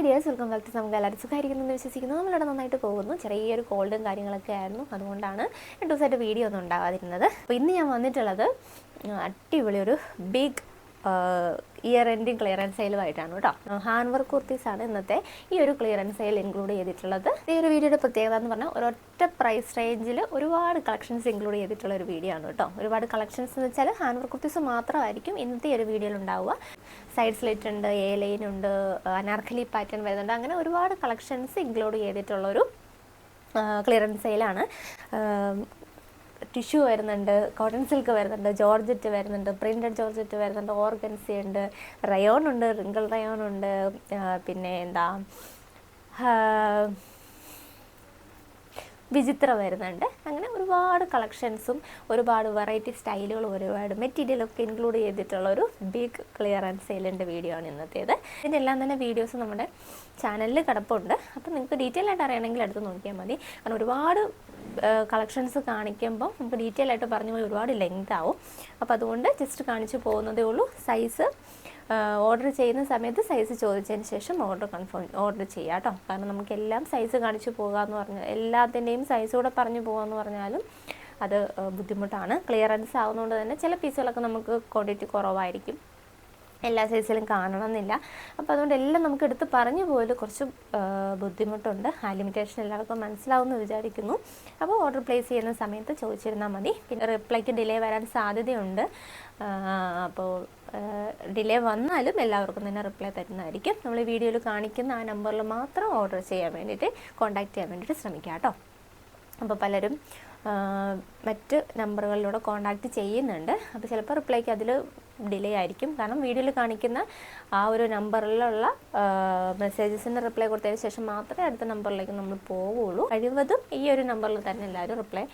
Hi dears welcome back to നമുക്ക് എല്ലാവരും സുഖമായിരിക്കുന്നു വിശ്വസിക്കുന്നു. നമ്മളിവിടെ നന്നായിട്ട് പോകുന്നു. ചെറിയൊരു കോൾഡും കാര്യങ്ങളൊക്കെ ആയിരുന്നു. അതുകൊണ്ടാണ് രണ്ടു ദിവസമായിട്ട് വീഡിയോ ഒന്നും ഉണ്ടാവാതിരുന്നത്. അപ്പോൾ ഇന്ന് ഞാൻ വന്നിട്ടുള്ളത് അടിപൊളി ഒരു ബിഗ് ഇയർ എൻഡിങ് ക്ലിയറൻസ് സെയിലുമായിട്ടാണ് കേട്ടോ. ഹാൻഡ് വർക്ക് ആണ് ഇന്നത്തെ ഈ ഒരു ക്ലിയറൻസ് സെയിൽ ഇൻക്ലൂഡ് ചെയ്തിട്ടുള്ളത്. ഈ ഒരു വീഡിയോയുടെ പ്രത്യേകത എന്ന് പറഞ്ഞാൽ ഒരൊറ്റ പ്രൈസ് റേഞ്ചിൽ ഒരുപാട് കളക്ഷൻസ് ഇൻക്ലൂഡ് ചെയ്തിട്ടുള്ള ഒരു വീഡിയോ ആണ് കേട്ടോ. ഒരുപാട് കളക്ഷൻസ് എന്ന് വെച്ചാൽ ഹാൻഡ് വർക്ക് കുർത്തീസ് മാത്രമായിരിക്കും ഇന്നത്തെ ഒരു വീഡിയോയിൽ ഉണ്ടാവുക. സൈഡ് സ്ലിറ്റ് ഉണ്ട് എ ലൈൻ ഉണ്ട് അനാർക്കലി പാറ്റേൺ വരുന്നുണ്ട്. അങ്ങനെ ഒരുപാട് കളക്ഷൻസ് ഇൻക്ലൂഡ് ചെയ്തിട്ടുള്ളൊരു ക്ലിയറൻസ് സെയിലാണ് ടിഷ്യൂ വരുന്നുണ്ട് കോട്ടൺ സിൽക്ക് വരുന്നുണ്ട് ജോർജറ്റ് വരുന്നുണ്ട് പ്രിന്റഡ് ജോർജറ്റ് വരുന്നുണ്ട് ഓർഗൻസി ഉണ്ട് റയോൺ ഉണ്ട് റിങ്കിൾ റയോൺ ഉണ്ട് പിന്നെ എന്താ വിചിത്രം വരുന്നുണ്ട്. അങ്ങനെ ഒരുപാട് കളക്ഷൻസും ഒരുപാട് വെറൈറ്റി സ്റ്റൈലുകളും ഒരുപാട് മെറ്റീരിയലൊക്കെ ഇൻക്ലൂഡ് ചെയ്തിട്ടുള്ള ഒരു ബിഗ് ക്ലിയറൻസ് സെയിലിന്റെ വീഡിയോ ആണ് ഇന്നത്തേത്. ഇതെല്ലാം എല്ലാം തന്നെ വീഡിയോസ് നമ്മുടെ ചാനലിൽ കിടപ്പുണ്ട്. അപ്പോൾ നിങ്ങൾക്ക് ഡീറ്റെയിൽ ആയിട്ട് അറിയണമെങ്കിൽ എടുത്ത് നോക്കിയാൽ മതി. കാരണം ഒരുപാട് കളക്ഷൻസ് കാണിക്കുമ്പോൾ നമുക്ക് ഡീറ്റെയിൽ ആയിട്ട് പറഞ്ഞു പോയി ഒരുപാട് ലെങ്ത് ആവും. അപ്പോൾ അതുകൊണ്ട് ജസ്റ്റ് കാണിച്ചു പോകുന്നതേ ഉള്ളൂ. സൈസ് ഓർഡർ ചെയ്യുന്ന സമയത്ത് സൈസ് ചോദിച്ചതിന് ശേഷം ഓർഡർ കൺഫേം ഓർഡർ ചെയ്യാം കേട്ടോ. കാരണം നമുക്ക് എല്ലാം സൈസ് കാണിച്ചു പോകാമെന്ന് പറഞ്ഞാൽ എല്ലാത്തിന്റെയും സൈസ് കൂടെ പറഞ്ഞു പോകാമെന്ന് പറഞ്ഞാലും അത് ബുദ്ധിമുട്ടാണ്. ക്ലിയറൻസ് ആവുന്നതുകൊണ്ട് തന്നെ ചില പീസുകളൊക്കെ നമുക്ക് ക്വാണ്ടിറ്റി കുറവായിരിക്കും. എല്ലാ സൈസിലും കാണണമെന്നില്ല. അപ്പോൾ അതുകൊണ്ട് എല്ലാം നമുക്ക് എടുത്ത് പറഞ്ഞു പോലും കുറച്ച് ബുദ്ധിമുട്ടുണ്ട്. ആ ലിമിറ്റേഷൻ എല്ലാവർക്കും മനസ്സിലാവുമെന്ന് വിചാരിക്കുന്നു. അപ്പോൾ ഓർഡർ പ്ലേസ് ചെയ്യുന്ന സമയത്ത് ചോദിച്ചിരുന്നാൽ മതി. പിന്നെ റിപ്ലൈക്ക് ഡിലേ വരാൻ സാധ്യതയുണ്ട്. അപ്പോൾ ഡിലേ വന്നാലും എല്ലാവർക്കും തന്നെ റിപ്ലൈ തരുന്നതായിരിക്കും. നമ്മൾ വീഡിയോയിൽ കാണിക്കുന്ന ആ നമ്പറിൽ മാത്രം ഓർഡർ ചെയ്യാൻ വേണ്ടിയിട്ട് കോൺടാക്റ്റ് ചെയ്യാൻ വേണ്ടിയിട്ട് ശ്രമിക്കാം കേട്ടോ. അപ്പോൾ പലരും മറ്റ് നമ്പറുകളിലൂടെ കോൺടാക്റ്റ് ചെയ്യുന്നുണ്ട്. അപ്പോൾ ചിലപ്പോൾ റിപ്ലൈക്ക് അതിൽ ഡിലേ ആയിരിക്കും. കാരണം വീഡിയോയിൽ കാണിക്കുന്ന ആ ഒരു നമ്പറിലുള്ള മെസ്സേജസിന് റിപ്ലൈ കൊടുത്തതിന് ശേഷം മാത്രമേ അടുത്ത നമ്പറിലേക്ക് നമ്മൾ പോവുകയുള്ളൂ കഴിവതും ഈ ഒരു നമ്പറിൽ തന്നെ എല്ലാവരും റിപ്ലൈ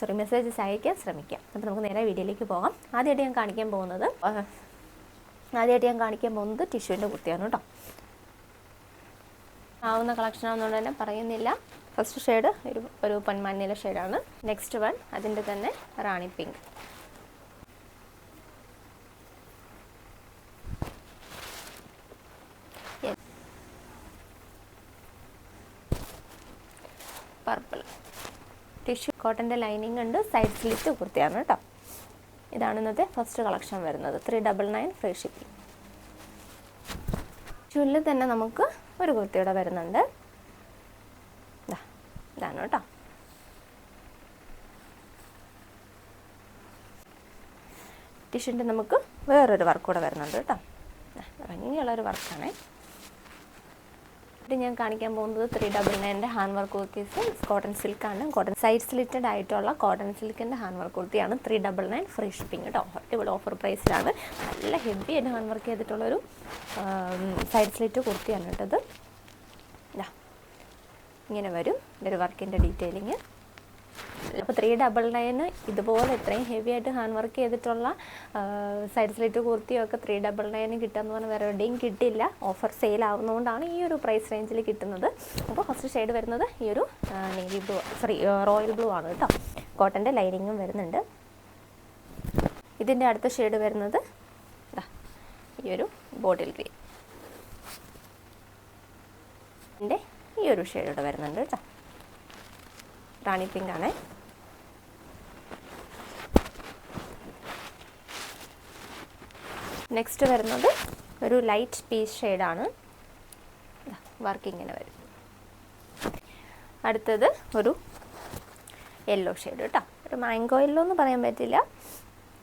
സോറി മെസ്സേജസ് അയക്കാൻ ശ്രമിക്കാം. അപ്പോൾ നമുക്ക് നേരെ വീഡിയോയിലേക്ക് പോകാം. ആദ്യമായിട്ട് ഞാൻ കാണിക്കാൻ പോകുന്നത് ആദ്യമായിട്ട് ഞാൻ കാണിക്കാൻ പോകുന്നത് ടിഷ്യൂവിന്റെ കുർത്തിയാണ് കേട്ടോ. ആവുന്ന കളക്ഷൻ ആവുന്നതുകൊണ്ട് തന്നെ പറയുന്നില്ല. ഫസ്റ്റ് ഷെയ്ഡ് ഒരു ഒരു പൊന്മാനില ഷെയ്ഡാണ് നെക്സ്റ്റ് വൺ അതിന്റെ തന്നെ റാണി പിങ്ക് പർപ്പിൾ ടിഷ്യൂ കോട്ടന്റെ ലൈനിങ് ഉണ്ട്. സൈഡ് സ്ലിറ്റ് കുർത്തിയാണ് കേട്ടോ ഇതാണ് ഇന്നത്തെ ഫസ്റ്റ് കളക്ഷൻ വരുന്നത്. Three double nine free shipping ചുല്ലിൽ തന്നെ നമുക്ക് ഒരു കുർത്തിയുടെ വരുന്നുണ്ട് ദാ, ഇതാണ് കേട്ടോ ടിഷ്യൂന്റെ നമുക്ക് വേറൊരു വർക്ക് കൂടെ വരുന്നുണ്ട് കേട്ടോ. ഭംഗിയുള്ളൊരു വർക്കാണേ ഇത് ഞാൻ കാണിക്കാൻ പോകുന്നത് ത്രീ ഡബിൾ നയന്റെ ഹാൻഡ് വർക്ക് കുർത്തീസ് കോട്ടൺ സിൽക്കാണ് കോട്ടൺ സൈഡ് സ്ലിറ്റഡ് ആയിട്ടുള്ള കോട്ടൺ സിൽക്കിന്റെ ഹാൻഡ് വർക്ക് കുർത്തിയാണ് three double nine free shipping കേട്ടോ ഇവിടെ ഓഫർ പ്രൈസിലാണ് നല്ല ഹെവി ആയിട്ട് ഹാൻഡ് വർക്ക് ചെയ്തിട്ടുള്ളൊരു സൈഡ് സ്ലിറ്റ് കുർത്തിയാണ് കേട്ടത്. ഇങ്ങനെ വരും. ഇതൊരു വർക്കിന്റെ ഡീറ്റെയിലിങ് അപ്പോൾ ത്രീ ഡബിൾ നയന് ഇതുപോലെ ഇത്രയും ഹെവി ആയിട്ട് ഹാൻഡ് വർക്ക് ചെയ്തിട്ടുള്ള സൈഡ് സ്ലിറ്റ് കുർത്തിയൊക്കെ ത്രീ ഡബിൾ നയന് കിട്ടുമെന്ന് പറഞ്ഞാൽ വേറെ എവിടെയും കിട്ടില്ല. ഓഫർ സെയിൽ ആവുന്നതുകൊണ്ടാണ് ഈ ഒരു പ്രൈസ് റേഞ്ചിൽ കിട്ടുന്നത്. അപ്പോൾ ഫസ്റ്റ് ഷെയ്ഡ് വരുന്നത് ഈ ഒരു navy blue sorry royal blue ആണ് കേട്ടോ. കോട്ടന്റെ ലൈനിങ്ങും വരുന്നുണ്ട്. ഇതിന്റെ അടുത്ത ഷെയ്ഡ് വരുന്നത് ഈ ഒരു ബോട്ടിൽ ഗ്രീൻ ഇതിന്റെ ഈ ഒരു ഷെയ്ഡ് വരുന്നുണ്ട് കേട്ടോ. റാണി പിങ്ക് ആണ്. നെക്സ്റ്റ് വരുന്നത് ഒരു ലൈറ്റ് പീസ് ഷെയ്ഡാണ് വർക്ക് ഇങ്ങനെ വരും. അടുത്തത് ഒരു യെല്ലോ ഷെയ്ഡ് കേട്ടോ ഒരു മാംഗോ യെല്ലോ എന്ന് പറയാൻ പറ്റില്ല.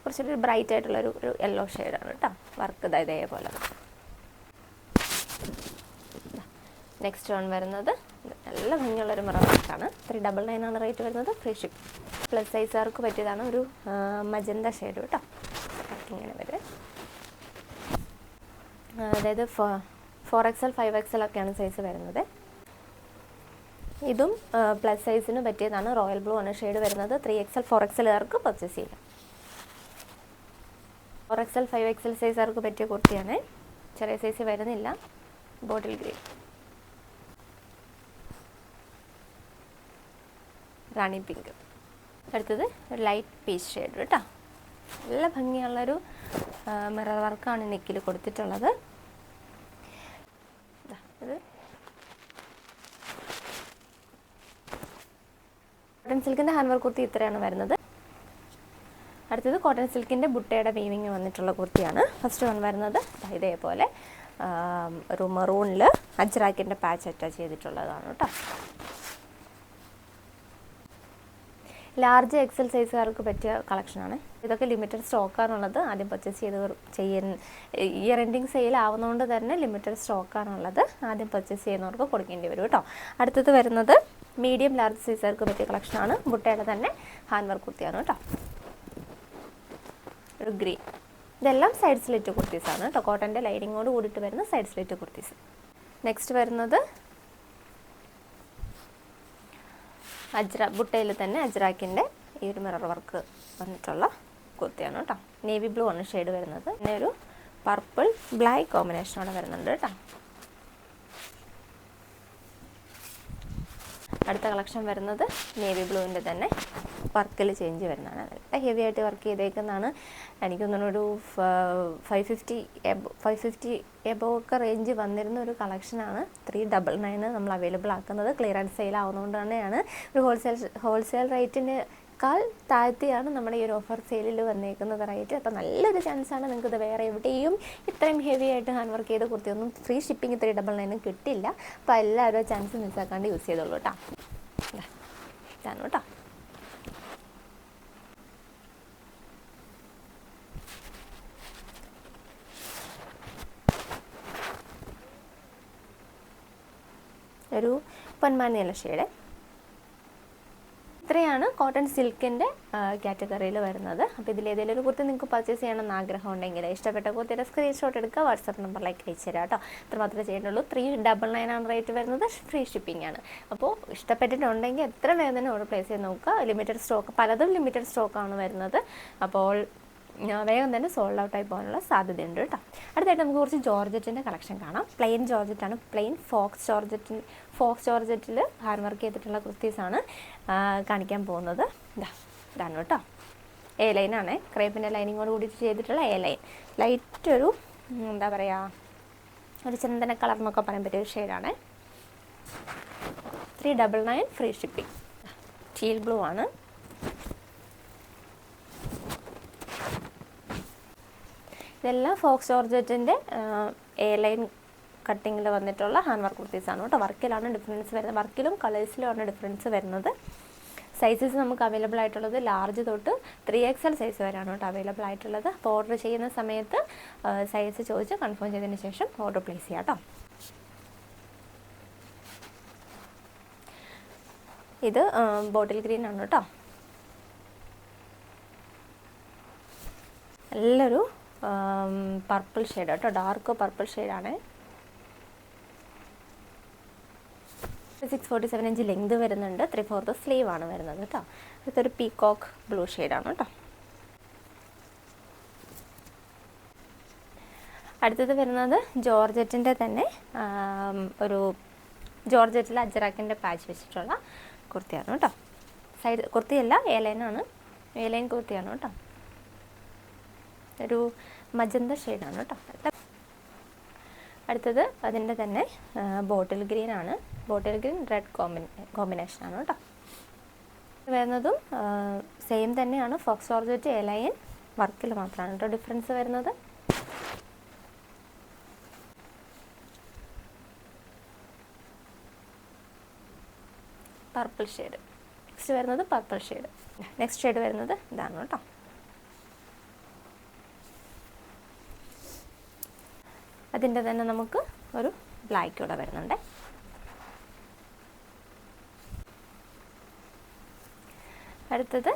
കുറച്ചൊരു ബ്രൈറ്റ് ആയിട്ടുള്ളൊരു ഒരു യെല്ലോ ഷെയ്ഡാണ് കേട്ടോ വർക്ക് ഇതാ ഇതേപോലെ. നെക്സ്റ്റ് വൺ വരുന്നത് നല്ല ഭംഗിയുള്ളൊരു മിറർ വർക്കാണ് ത്രീ ഡബിൾ നയൻ ആണ് റേറ്റ് വരുന്നത്. ഫ്രീ ഷിപ്പ് പ്ലസ് സൈസുകാർക്ക് പറ്റിയതാണ് ഒരു മജന്ത ഷെയ്ഡ് കേട്ടോ ഇങ്ങനെ വരെ. അതായത് അതായത് ഫോർ എക്സൽ ഫൈവ് എക്സൽ ഒക്കെയാണ് സൈസ് വരുന്നത്. ഇതും പ്ലസ് സൈസിന് പറ്റിയതാണ്. റോയൽ ബ്ലൂ ആണ് ഷെയ്ഡ് വരുന്നത്. ത്രീ എക്സൽ ഫോർ എക്സലുകാർക്ക് പർച്ചേസ് ചെയ്യാം ഫോർ എക്സൽ ഫൈവ് എക്സൽ സൈസുകാർക്ക് പറ്റിയ കുർത്തിയാണ്? ചെറിയ സൈസ് വരുന്നില്ല. Bottle green rani pink. അടുത്തത് ഒരു ലൈറ്റ് പീച്ച് ഷെയ്ഡ് കേട്ടോ. നല്ല ഭംഗിയുള്ളൊരു മിറർ വർക്കാണ് നെക്കിൽ കൊടുത്തിട്ടുള്ളത്. കോട്ടൺ സിൽക്കിന്റെ ഹാൻഡ് വർക്ക് കുർത്തി ഇത്രയാണ് വരുന്നത്. അടുത്തത് കോട്ടൺ സിൽക്കിന്റെ ബുട്ടയുടെ വീവിങ് വന്നിട്ടുള്ള കുർത്തിയാണ്. ഫസ്റ്റ് വൺ വരുന്നത്. ഇതേപോലെ ഒരു മെറൂണിൽ അജ്രാക്കിന്റെ പാച്ച് അറ്റാച്ച് ചെയ്തിട്ടുള്ളതാണ് കേട്ടോ. ലാർജ് എക്സൽ സൈസുകാർക്ക് പറ്റിയ കളക്ഷനാണ് ഇതൊക്കെ ലിമിറ്റഡ് സ്റ്റോക്കാണുള്ളത് ആദ്യം പർച്ചേസ് ചെയ്ത് ചെയ്യുന്ന ഇയർ എൻഡിങ് സെയിൽ ആവുന്നതുകൊണ്ട് തന്നെ ലിമിറ്റഡ് സ്റ്റോക്കാണുള്ളത് ആദ്യം പർച്ചേസ് ചെയ്യുന്നവർക്ക് കൊടുക്കേണ്ടി വരും കേട്ടോ. അടുത്തത് വരുന്നത് മീഡിയം ലാർജ് സൈസുകാർക്ക് പറ്റിയ കളക്ഷനാണ് ബുട്ടയുടെ തന്നെ ഹാൻഡ് വർക്ക് കുർത്തിയാണ് കേട്ടോ. ഒരു ഗ്രീൻ ഇതെല്ലാം സൈഡ് സ്ലിറ്റ് കുർത്തീസാണ് കേട്ടോ. കോട്ടന്റെ ലൈനിങ്ങോട് കൂടിയിട്ട് വരുന്ന സൈഡ് സ്ലിറ്റ് കുർത്തീസ്. നെക്സ്റ്റ് വരുന്നത് അജ്ര ബുട്ടയിൽ തന്നെ അജ്രാക്കിന്റെ ഈ ഒരു മിറർ വർക്ക് വന്നിട്ടുള്ള കുർത്തിയാണ് കേട്ടോ. നേവി ബ്ലൂ ആണ് ഷെയ്ഡ് വരുന്നത്. പിന്നെ ഒരു പർപ്പിൾ ബ്ലാക്ക് കോമ്പിനേഷനോടെ വരുന്നുണ്ട് കേട്ടോ. അടുത്ത കളക്ഷൻ വരുന്നത് നേവി ബ്ലൂവിന്റെ തന്നെ വർക്കിൽ ചേഞ്ച് വരുന്നതാണ്. നല്ല ഹെവി ആയിട്ട് വർക്ക് ചെയ്തേക്കുന്നതാണ്. എനിക്ക് തോന്നുന്നു ഒരു five fifty above five fifty above ഒക്കെ റേഞ്ച് വന്നിരുന്ന ഒരു കളക്ഷനാണ് ത്രീ ഡബിൾ നയന് നമ്മൾ അവൈലബിൾ ആക്കുന്നത്. ക്ലിയറൻസ് സെയിൽ ആവുന്നതുകൊണ്ട് തന്നെയാണ്. ഒരു ഹോൾസെയിൽ ഹോൾസെയിൽ റേറ്റിന് ക്കാൾ താഴ്ത്തിയാണ് നമ്മുടെ ഈ ഒരു ഓഫർ സെയിലിൽ വന്നേക്കുന്നത് റേറ്റ് അപ്പോൾ നല്ലൊരു ചാൻസാണ് നിങ്ങൾക്ക് ഇത് വേറെ എവിടെയും ഇത്രയും ഹെവി ആയിട്ട് ഹാൻഡ് വർക്ക് ചെയ്ത കുർത്തിയൊന്നും ഫ്രീ ഷിപ്പിംഗ് ത്രീ ഡബിൾ നയനും കിട്ടില്ല. അപ്പോൾ എല്ലാവരും ചാൻസ് മിസ്സാക്കാണ്ട് യൂസ് ചെയ്തോളൂ കേട്ടോ. ഇതാണ് കേട്ടോ. ഒരു പൊന്മാനിയല ഷെയ്ഡ് ഇത്രയാണ് കോട്ടൺ സിൽക്കിന്റെ കാറ്റഗറിയിൽ വരുന്നത്. അപ്പോൾ ഇതിൽ ഏതെങ്കിലും ഒരു കുർത്തി നിങ്ങൾക്ക് പർച്ചേസ് ചെയ്യണമെന്ന് ആഗ്രഹം ഉണ്ടെങ്കിൽ ഇഷ്ടപ്പെട്ട കുർത്തിയുടെ സ്ക്രീൻഷോട്ട് എടുക്കുക വാട്സപ്പ് നമ്പറിലേക്ക് അയച്ചു തരാം കേട്ടോ. ഇത്രമാത്രമേ ചെയ്യുന്നുള്ളൂ. ത്രീ ഡബിൾ നയൻ ആണ് റേറ്റ് വരുന്നത്. ഫ്രീ ഷിപ്പിംഗ് ആണ്. അപ്പോൾ ഇഷ്ടപ്പെട്ടിട്ടുണ്ടെങ്കിൽ എത്ര വേഗം തന്നെ ഓർഡർ പ്ലേസ് ചെയ്ത് നോക്കുക. ലിമിറ്റഡ് സ്റ്റോക്ക് പലതും ലിമിറ്റഡ് സ്റ്റോക്കാണ് വരുന്നത്. അപ്പോൾ വേഗം തന്നെ സോൾഡ് ഔട്ട് ആയി പോകാനുള്ള സാധ്യതയുണ്ട് കേട്ടോ. അടുത്തായിട്ട് നമുക്ക് കുറച്ച് ജോർജറ്റിന്റെ കളക്ഷൻ കാണാം. പ്ലെയിൻ ജോർജറ്റാണ് പ്ലെയിൻ ഫോക്സ് ജോർജറ്റിൻ ഫോക്സ് ജോർജറ്റിൽ ഹാർഡ് വർക്ക് ചെയ്തിട്ടുള്ള കുർത്തീസാണ് കാണിക്കാൻ പോകുന്നത്. ഇതാ ഇതാണ് കേട്ടോ. എ ലൈനാണ് ക്രേപ്പിന്റെ ലൈനിങ്ങോട് കൂടി ചെയ്തിട്ടുള്ള എ ലൈൻ ലൈറ്റ് ഒരു എന്താ പറയുക ഒരു ചന്ദന കളർ എന്നൊക്കെ പറയാൻ പറ്റിയ ഒരു ഷെയ്ഡാണ് three double nine free shipping teal blue ആണ്. ഇതെല്ലാം ഫോക്സ് ജോർജറ്റിന്റെ എ ലൈൻ കട്ടിങ്ങിൽ വന്നിട്ടുള്ള ഹാൻഡ് വർക്ക് കുർത്തീസാണ് കേട്ടോ. വർക്കിലാണ് ഡിഫറൻസ് വരുന്നത്. വർക്കിലും കളേഴ്സിലുമാണ് ഡിഫറൻസ് വരുന്നത്. സൈസസ് നമുക്ക് അവൈലബിൾ ആയിട്ടുള്ളത് ലാർജ് തൊട്ട് ത്രീ എക്സ് എൽ സൈസ് വരെയാണ് കേട്ടോ അവൈലബിൾ ആയിട്ടുള്ളത്. അപ്പോൾ ഓർഡർ ചെയ്യുന്ന സമയത്ത് സൈസ് ചോദിച്ച് കൺഫേം ചെയ്തതിന് ശേഷം ഓർഡർ പ്ലേസ് ചെയ്യാം കേട്ടോ. ഇത് ബോട്ടിൽ ഗ്രീൻ ആണ് കേട്ടോ. നല്ലൊരു പർപ്പിൾ ഷെയ്ഡ് കേട്ടോ ഡാർക്ക് പർപ്പിൾ ഷെയ്ഡാണ് six forty seven inch length വരുന്നുണ്ട്. ത്രീ ഫോർത്ത് സ്ലീവ് ആണ് വരുന്നത് കേട്ടോ ഇതൊരു പീകോക്ക് ബ്ലൂ ഷെയ്ഡാണ് കേട്ടോ അടുത്തത് വരുന്നത് ജോർജറ്റിന്റെ തന്നെ ഒരു ജോർജറ്റിൽ അജറാക്കിന്റെ പാച്ച് വെച്ചിട്ടുള്ള കുർത്തിയാണ് കേട്ടോ സൈഡ് കുർത്തിയല്ല ഏലൈനാണ് ഏലൈൻ കുർത്തിയാണ് കേട്ടോ ഒരു മജന്ത ഷെയ്ഡാണ് കേട്ടോ. അടുത്തത് അതിന്റെ തന്നെ ബോട്ടിൽ ഗ്രീൻ ആണ്. ബോട്ടിൽ ഗ്രീൻ റെഡ് കോമ്പിൻ കോമ്പിനേഷനാണ് കേട്ടോ. വരുന്നതും സെയിം തന്നെയാണ്. ഫോക്സ് ഓർജറ്റ് എലയൻ വർക്കിൽ മാത്രമാണ് കേട്ടോ ഡിഫറൻസ് വരുന്നത്. പർപ്പിൾ ഷെയ്ഡ് നെക്സ്റ്റ് വരുന്നത് പർപ്പിൾ ഷെയ്ഡ് നെക്സ്റ്റ് ഷെയ്ഡ് വരുന്നത് ഇതാണ് കേട്ടോ. അതിന്റെ തന്നെ നമുക്ക് ഒരു ബ്ലാക്ക് കൂടെ വരുന്നുണ്ട്. അടുത്തത്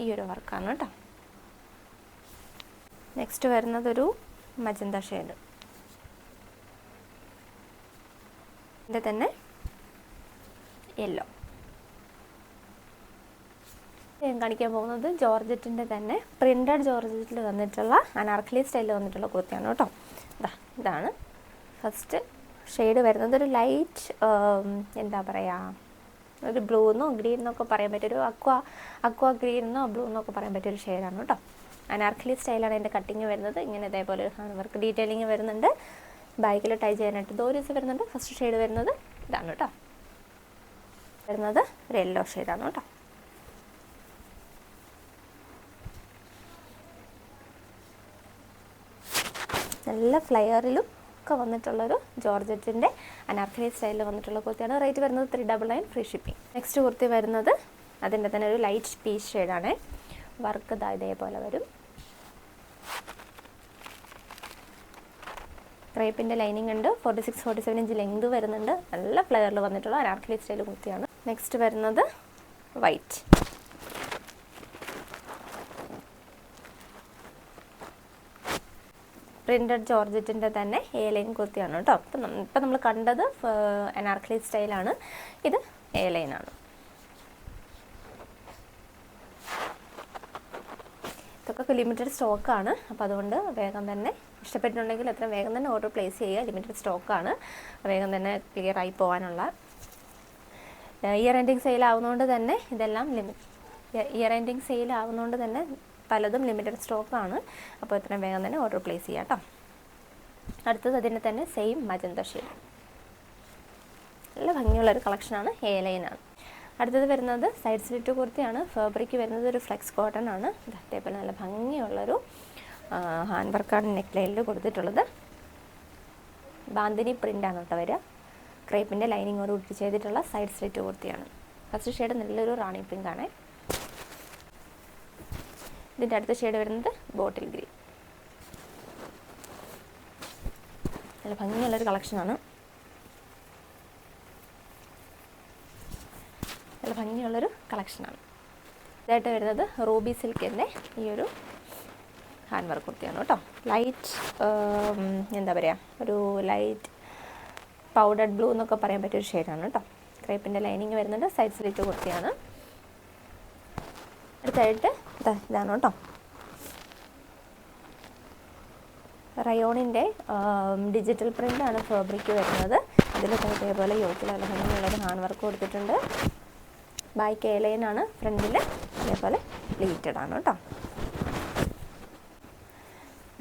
ഈ ഒരു വർക്കാണ് കേട്ടോ. നെക്സ്റ്റ് വരുന്നതൊരു മജന്ത ഷെയ്ഡ് ഇതിന്റെ തന്നെ യെല്ലോ ഞാൻ കാണിക്കാൻ പോകുന്നത് ജോർജറ്റിന്റെ തന്നെ പ്രിന്റഡ് ജോർജറ്റിൽ വന്നിട്ടുള്ള അനാർക്കലി സ്റ്റൈലിൽ വന്നിട്ടുള്ള കുർത്തിയാണ് കേട്ടോ. ഇതാ ഇതാണ്. ഫസ്റ്റ് ഷെയ്ഡ് വരുന്നത് ഒരു ലൈറ്റ് എന്താ പറയുക ഒരു ബ്ലൂ എന്നോ ഗ്രീൻ എന്നൊക്കെ പറയാൻ പറ്റിയ ഒരു അക്വ അക്വ ഗ്രീൻ എന്നോ ബ്ലൂ എന്നൊക്കെ പറയാൻ പറ്റിയ ഒരു ഷെയ്ഡാണ് കേട്ടോ. അനാർക്കലി സ്റ്റൈലാണ് എന്റെ കട്ടിങ് വരുന്നത്. ഇങ്ങനെ ഇതേപോലെ ഹാൻഡ് വർക്ക് ഡീറ്റെയിലിംഗ് വരുന്നുണ്ട്. ബാക്കിൽ ടൈ ചെയ്യാനായിട്ട് ദോരീസ് വരുന്നുണ്ട്. ഫസ്റ്റ് ഷെയ്ഡ് വരുന്നത് ഇതാണ് കേട്ടോ. വരുന്നത് ഒരു യെല്ലോ ഷെയ്ഡാണ് കേട്ടോ. നല്ല ഫ്ലെയറിലും ഒക്കെ വന്നിട്ടുള്ളൊരു ജോർജറ്റിന്റെ അനാർക്കലി സ്റ്റൈലിൽ വന്നിട്ടുള്ള കുർത്തിയാണ്. റേറ്റ് വരുന്നത് three double nine free shipping next kurti വരുന്നത് അതിന്റെ തന്നെ ഒരു ലൈറ്റ് പീസ് ഷെയ്ഡാണ് വർക്ക് ഇതാ ഇതേപോലെ വരും. ക്രേപ്പിന്റെ ലൈനിങ് ഉണ്ട്. Forty six forty seven inch length വരുന്നുണ്ട്. നല്ല ഫ്ലെയറിൽ വന്നിട്ടുള്ള അനാർക്കലി സ്റ്റൈൽ കുർത്തിയാണ്. നെക്സ്റ്റ് വരുന്നത് വൈറ്റ് പ്രിന്റഡ് ജോർജറ്റിന്റെ തന്നെ എ ലൈൻ കുർത്തിയാണ് കേട്ടോ. ഇപ്പം ഇപ്പം നമ്മൾ കണ്ടത് അനാർക്കലി സ്റ്റൈലാണ് ഇത് എ ലൈനാണ് ഇതൊക്കെ ലിമിറ്റഡ് സ്റ്റോക്കാണ് അപ്പോൾ അതുകൊണ്ട് വേഗം തന്നെ ഇഷ്ടപ്പെട്ടിട്ടുണ്ടെങ്കിൽ എത്ര വേഗം തന്നെ ഓർഡർ പ്ലേസ് ചെയ്യുക. ലിമിറ്റഡ് സ്റ്റോക്കാണ് വേഗം തന്നെ ക്ലിയർ ആയി പോകാനുള്ള ഇയർ എൻഡിങ് സെയിൽ ആവുന്നതുകൊണ്ട് തന്നെ ഇതെല്ലാം ലിമിറ്റ് ഇയർ എൻഡിങ് സെയിൽ ആവുന്നതുകൊണ്ട് തന്നെ പലതും ലിമിറ്റഡ് സ്റ്റോക്കാണ് അപ്പോൾ എത്രയും വേഗം തന്നെ ഓർഡർ പ്ലേസ് ചെയ്യാം കേട്ടോ. അടുത്തത് അതിന്റെ തന്നെ സെയിം മജന്ത ഷെയ്ഡ് നല്ല ഭംഗിയുള്ളൊരു കളക്ഷനാണ് എ ലൈനാണ് അടുത്തത് വരുന്നത് സൈഡ് സ്ലിറ്റ് കുർത്തിയാണ് ഫാബ്രിക് വരുന്നത് ഒരു ഫ്ലെക്സ് കോട്ടൺ ആണ്. അതേപോലെ നല്ല ഭംഗിയുള്ളൊരു ഹാൻഡ് വർക്കാണ് നെക്ക് ലൈനിൽ കൊടുത്തിട്ടുള്ളത്. ബാന്തിനി പ്രിന്റാണ് കേട്ടോ വരിക. ക്രേപ്പിന്റെ ലൈനിങ്ങോട് കൂടി ചെയ്തിട്ടുള്ള സൈഡ് സ്ലിറ്റ് കുർത്തിയാണ്. ഫസ്റ്റ് ഷെയ്ഡ് നല്ലൊരു റാണി പിങ്ക് ആണ്. ഇതിന്റെ അടുത്ത ഷെയ്ഡ് വരുന്നത് ബോട്ടിൽ ഗ്രീൻ നല്ല ഭംഗിയുള്ളൊരു കളക്ഷനാണ് നല്ല ഭംഗിയുള്ളൊരു കളക്ഷനാണ് ഇതായിട്ട് വരുന്നത് റൂബി സിൽക്കിന്റെ ഈ ഒരു ഹാൻഡ് വർക്ക് കുർത്തിയാണ് കേട്ടോ. ലൈറ്റ് എന്താ പറയുക ഒരു ലൈറ്റ് പൗഡർഡ് ബ്ലൂ എന്നൊക്കെ പറയാൻ പറ്റിയൊരു ഷെയ്ഡാണ് കേട്ടോ. ക്രേപ്പിന്റെ ലൈനിങ് വരുന്നുണ്ട് സൈഡ് സ്ലിറ്റ് കുർത്തിയാണ് അടുത്തായിട്ട് ഇതാണ് കേട്ടോ. റയോണിന്റെ ഡിജിറ്റൽ പ്രിന്റാണ് ഫാബ്രിക് വരുന്നത്. അതിൽ ഇതേപോലെ യോഗത്തിൽ അലഹങ്ങളുള്ളൊരു ഹാൻഡ് വർക്ക് കൊടുത്തിട്ടുണ്ട്. ബാക്ക് എലൈനാണ് ഫ്രണ്ടിൽ അതേപോലെ പ്ലീറ്റഡ് ആണ് കേട്ടോ.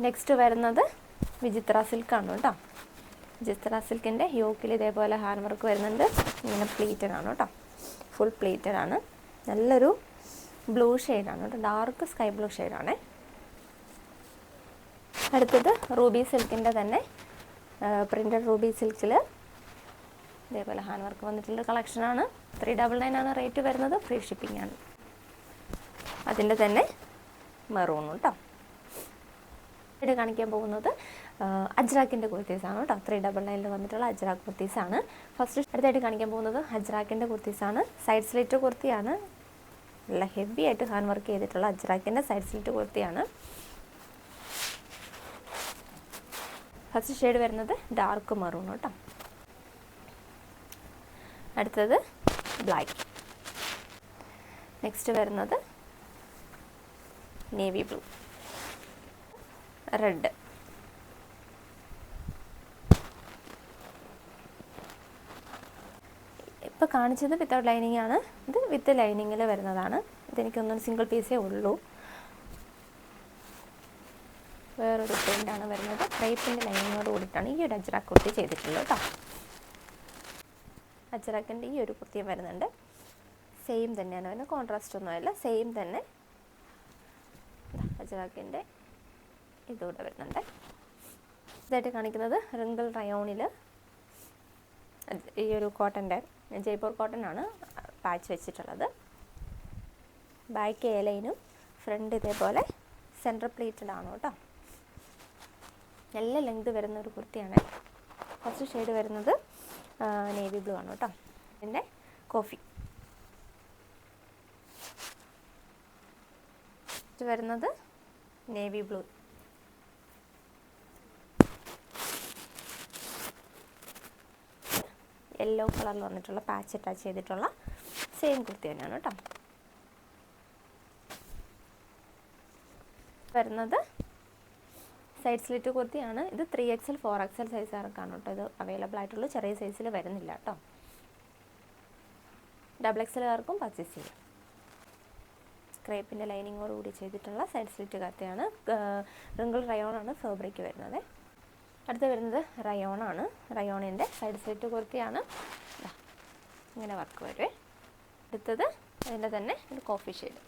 നെക്സ്റ്റ് വരുന്നത് വിചിത്ര സിൽക്കാണ് കേട്ടോ. വിചിത്ര സിൽക്കിന്റെ യോക്കിൽ ഇതേപോലെ ഹാൻഡ് വർക്ക് വരുന്നുണ്ട്. ഇങ്ങനെ പ്ലീറ്റഡ് ആണ് കേട്ടോ. ഫുൾ പ്ലീറ്റഡ് ആണ്. നല്ലൊരു ബ്ലൂ ഷെയ്ഡാണ് കേട്ടോ. ഡാർക്ക് സ്കൈ ബ്ലൂ ഷെയ്ഡാണ്. അടുത്തത് റൂബി സിൽക്കിന്റെ തന്നെ പ്രിന്റഡ് റൂബി സിൽക്കിൽ ഇതേപോലെ ഹാൻഡ് വർക്ക് വന്നിട്ടുള്ള കളക്ഷനാണ് ത്രീ ഡബിൾ നയൻ ആണ് റേറ്റ് വരുന്നത്. ഫ്രീ ഷിപ്പിംഗ് ആണ്. അതിന്റെ തന്നെ മെറൂൺ കേട്ടോ ഇവിടെ കാണിക്കാൻ പോകുന്നത് അജ്രാക്കിന്റെ കുർത്തീസാണ് കേട്ടോ ത്രീ ഡബിൾ നയനിൽ വന്നിട്ടുള്ള അജ്രാക്ക് കുർത്തീസാണ് ഫസ്റ്റ് അടുത്തായിട്ട് കാണിക്കാൻ പോകുന്നത് അജ്രാക്കിന്റെ കുർത്തീസാണ് സൈഡ് സ്ലിറ്റ് കുർത്തിയാണ്. നല്ല ഹെവി ആയിട്ട് ഹാൻഡ് വർക്ക് ചെയ്തിട്ടുള്ള അജ്രാക്കിന്റെ സൈഡ് സ്ലിറ്റ് കുർത്തിയാണ്. ഫസ്റ്റ് ഷെയ്ഡ് വരുന്നത് ഡാർക്ക് മറൂൺ കേട്ടോ അടുത്തത് ബ്ലാക്ക് നെക്സ്റ്റ് വരുന്നത് നേവി ബ്ലൂ റെഡ് കാണിച്ചത് വിത്തൗട്ട് ലൈനിങ് ആണ്. ഇത് വിത്ത് ലൈനിങ്ങിൽ വരുന്നതാണ്. ഇതെനിക്കൊന്നും സിംഗിൾ പീസേ ഉള്ളൂ. വേറൊരു പ്രിന്റാണ് വരുന്നത്. ക്രൈപ്പിന്റെ ലൈനിങ്ങോട് കൂടിയിട്ടാണ് ഈ ഒരു അജ്രാക്ക് കുർത്തി ചെയ്തിട്ടുള്ളത് കേട്ടോ അജ്രാക്കിന്റെ ഈ ഒരു കുർത്തിയും വരുന്നുണ്ട്. സെയിം തന്നെയാണ്. വരുന്നത് കോൺട്രാസ്റ്റ് ഒന്നുമല്ല സെയിം തന്നെ അജ്രാക്കിന്റെ ഇതുകൂടെ വരുന്നുണ്ട്. ഇതായിട്ട് കാണിക്കുന്നത് റിങ്കിൾ റയോണിൽ ഈ ഒരു കോട്ടന്റെ ജയ്പൂർ കോട്ടൺ ആണ് പാച്ച് വെച്ചിട്ടുള്ളത്. ബാക്ക് ഏലൈനും ഫ്രണ്ട് ഇതേപോലെ സെന്റർ പ്ലേറ്റഡ് ആണ് കേട്ടോ. നല്ല ലെങ്ത് വരുന്ന ഒരു കുർത്തിയാണ്. ഫസ്റ്റ് ഷെയ്ഡ് വരുന്നത് നേവി ബ്ലൂ ആണ് കേട്ടോ. പിന്നെ കോഫി. വരുന്നത് നേവി ബ്ലൂ യെല്ലോ കളറിൽ വന്നിട്ടുള്ള പാച്ച് അറ്റാച്ച് ചെയ്തിട്ടുള്ള സെയിം കുർത്തി തന്നെയാണ് കേട്ടോ. വരുന്നത് സൈഡ് സ്ലിറ്റ് കുർത്തിയാണ്. ഇത് ത്രീ എക്സൽ ഫോർ എക്സൽ സൈസുകാർക്കാണ് കേട്ടോ. ഇത് അവൈലബിൾ ആയിട്ടുള്ളൂ ചെറിയ സൈസിൽ വരുന്നില്ല കേട്ടോ. ഡബിൾ എക്സലുകാർക്കും പർച്ചേസ് ചെയ്യാം. സ്ക്രേപ്പിന്റെ ലൈനിങ്ങോട് കൂടി ചെയ്തിട്ടുള്ള സൈഡ് സ്ലിറ്റ് കത്തിയാണ്. റിങ്കിൾ റയോണാണ് ഫാബ്രിക് വരുന്നത്. അടുത്ത് വരുന്നത് റയോണാണ്. റയോണിന്റെ സൈഡ് സ്ലിറ്റ് കുർത്തിയാണ്. ഇങ്ങനെ വർക്ക് വരുവേ. അടുത്തത് അതിന്റെ തന്നെ ഒരു കോഫി ഷെയ്ഡ്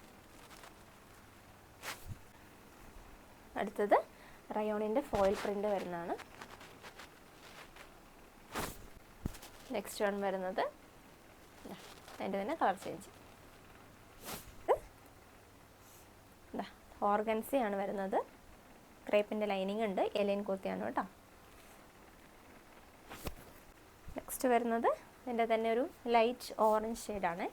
അടുത്തത് റയോണിന്റെ ഫോയിൽ പ്രിന്റ് വരുന്നതാണ്. നെക്സ്റ്റ് വൺ വരുന്നത് അതിന്റെ തന്നെ കളർ ചേഞ്ച് ഓർഗൻസിയാണ് വരുന്നത്. ക്രേപ്പിന്റെ ലൈനിങ് ഉണ്ട്. എലൈൻ കുർത്തിയാണ് കേട്ടോ. വരുന്നത്. ഇതിന്റെ തന്നെ ഒരു ലൈറ്റ് ഓറഞ്ച് ഷെയ്ഡാണ്